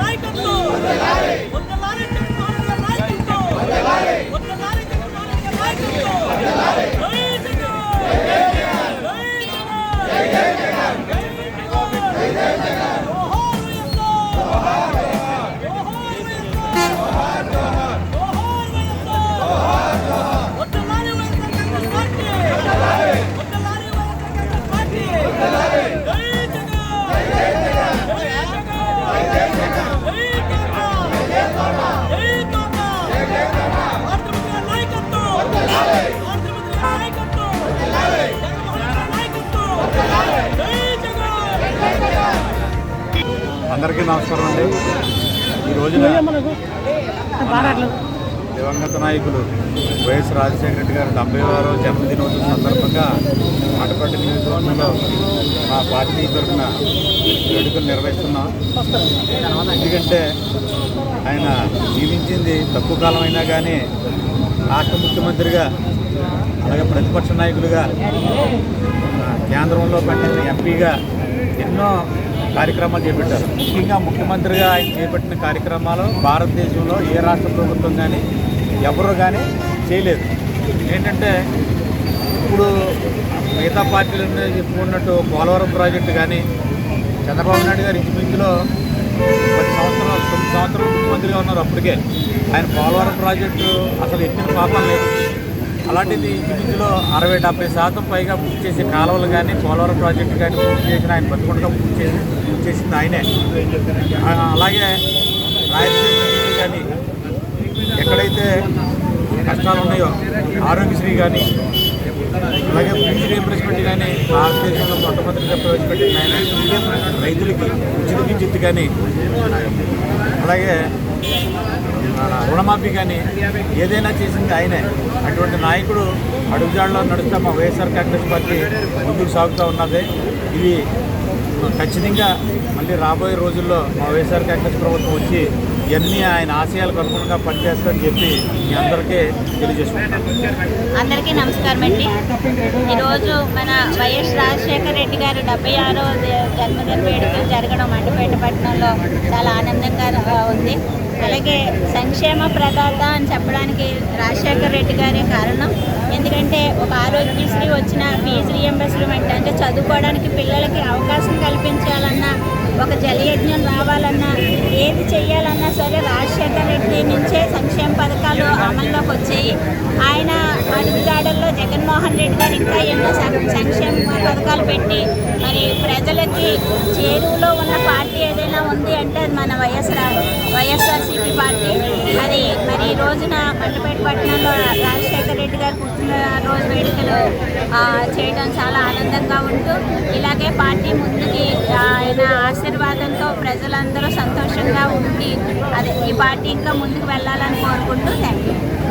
నాయకత్వం. రోజున దివంగత నాయకులు వైఎస్ రాజశేఖర రెడ్డి గారు డెబ్బై ఆరో జన్మదినోత్సవం సందర్భంగా మటపల్లి నియోజకవర్గంలో మా పార్టీ తరఫున వేడుకలు నిర్వహిస్తున్నాం. ఎందుకంటే ఆయన జీవించింది తక్కువ కాలం అయినా కానీ రాష్ట్ర ముఖ్యమంత్రిగా అలాగే ప్రతిపక్ష నాయకులుగా కేంద్రంలో పనిచేసిన ఎంపీగా ఎన్నో కార్యక్రమాలు చేపట్టారు. ముఖ్యంగా ముఖ్యమంత్రిగా ఆయన చేపట్టిన కార్యక్రమాలు భారతదేశంలో ఏ రాష్ట్ర ప్రభుత్వం కానీ ఎవరు కానీ చేయలేదు. ఏంటంటే ఇప్పుడు మిగతా పార్టీలు చెప్పుకున్నట్టు పోలవరం ప్రాజెక్టు కానీ చంద్రబాబు నాయుడు గారు ఇంచుమించులో పది సంవత్సరాలు తొమ్మిది సంవత్సరాలు ముఖ్యమంత్రిగా ఉన్నారు అప్పటికే. ఆయన పోలవరం ప్రాజెక్టు అసలు ఎత్తిన పాపం లేదు అలాంటిది ఇంచుమించులో అరవై డెబ్బై శాతం పైగా పూర్తి చేసే కాలువలు కానీ పోలవరం ప్రాజెక్టు కానీ పూర్తి చేసిన ఆయన బతుకుండగా పూర్తి చేసి పూర్తి చేసింది ఆయనే. అలాగే రాయలసీమ కానీ ఎక్కడైతే కష్టాలు ఉన్నాయో ఆరోగ్యశ్రీ కానీ అలాగే ఫీజు రీఎంబర్స్మెంట్ కానీ భారతదేశంలో మొట్టమొదటిగా ప్రవేశపెట్టిన ఆయన. రైతులకి ఉచిత విద్యుత్ కానీ అలాగే రుణమాఫీ కానీ ఏదైనా చేసింది ఆయనే. అటువంటి నాయకుడు అడుగుజాడలో నడుస్తా మా వైఎస్ఆర్ కాంగ్రెస్ పార్టీ ముందుకు సాగుతూ ఉన్నది. ఇది ఖచ్చితంగా మళ్ళీ రాబోయే రోజుల్లో మా వైఎస్ఆర్ కాంగ్రెస్ ప్రభుత్వం వచ్చి ఇవన్నీ ఆయన ఆశయాలకు అనుగుణంగా పనిచేస్తారని చెప్పి మీ అందరికీ తెలియజేసుకుంటాను అందరికీ నమస్కారం అండి. ఈరోజు మన వైఎస్ రాజశేఖర రెడ్డి గారు డెబ్బై ఆరో జన్మదిన వేడుకలు జరగడం మండపేట పట్టణంలో చాలా ఆనందంగా ఉంది. అలాగే సంక్షేమ ప్రదాత అని చెప్పడానికి రాజశేఖర్ రెడ్డి గారే కారణం. ఎందుకంటే ఒక ఆరోగ్యశ్రీ వచ్చిన ఫీజు రియంబర్స్మెంట్ అంటే చదువుకోవడానికి పిల్లలకి అవకాశం కల్పించాలన్నా ఒక జలయజ్ఞం రావాలన్నా ఏది చేయాలన్నా సరే రాజశేఖర్ రెడ్డి నుంచే సంక్షేమ పథకాలు అమల్లోకి వచ్చాయి. ఆయన అడుగుదాడల్లో జగన్మోహన్ రెడ్డి గారు ఇంకా ఎన్నో సం- సంక్షేమ పథకాలు పెట్టి మరి ప్రజలకి చేరువలో ఉన్న పార్టీ ఉంది అంటే అది మన వైఎస్ఆర్ వైఎస్ఆర్సీపీ పార్టీ. అది మరి ఈ రోజున మండపేట పట్టణంలో రాజశేఖర రెడ్డి గారు పుట్టినరోజు వేడుకలు చేయడం చాలా ఆనందంగా ఉంటూ ఇలాగే పార్టీ ముందుకి ఆయన ఆశీర్వాదంతో ప్రజలందరూ సంతోషంగా ఉండి అదే ఈ పార్టీ ఇంకా ముందుకు వెళ్ళాలని కోరుకుంటూ థ్యాంక్ యూ